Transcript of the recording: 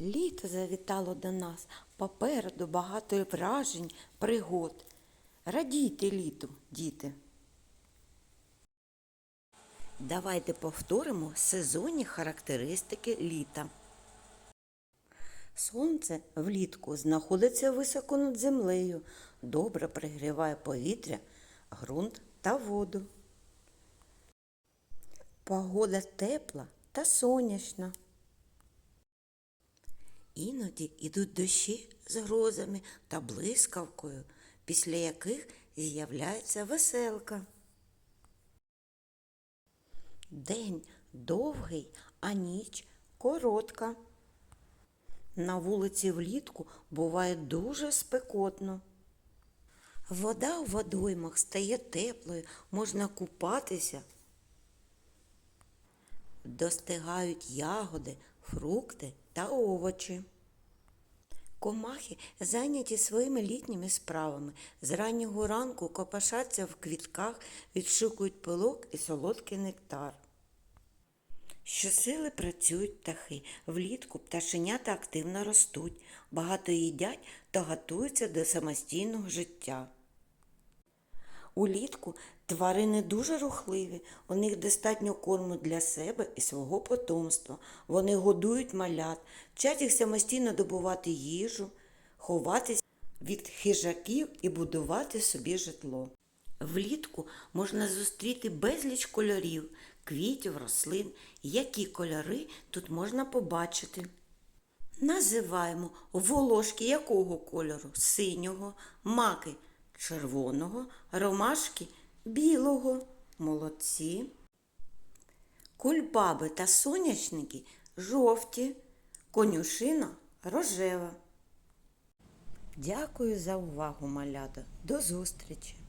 Літо завітало до нас, попереду багато вражень, пригод. Радійте літу, діти. Давайте повторимо сезонні характеристики літа. Сонце влітку знаходиться високо над землею, добре пригріває повітря, ґрунт та воду. Погода тепла та сонячна. Іноді йдуть дощі з грозами та блискавкою, після яких з'являється веселка. День довгий, а ніч коротка. На вулиці влітку буває дуже спекотно. Вода у водоймах стає теплою, можна купатися. Достигають ягоди, фрукти та овочі. Комахи зайняті своїми літніми справами. З раннього ранку копошаться в квітках, відшукують пилок і солодкий нектар. Щосили працюють птахи. Влітку пташенята активно ростуть, багато їдять та готуються до самостійного життя. Улітку тварини дуже рухливі, у них достатньо корму для себе і свого потомства. Вони годують малят, вчать їх самостійно добувати їжу, ховатися від хижаків і будувати собі житло. Влітку можна зустріти безліч кольорів, квітів, рослин. Які кольори тут можна побачити? Називаємо волошки якого кольору? Синього, маки червоного, ромашки білого. Молодці. Кульбаби та сонячники жовті, конюшина рожева. Дякую за увагу, малята. До зустрічі!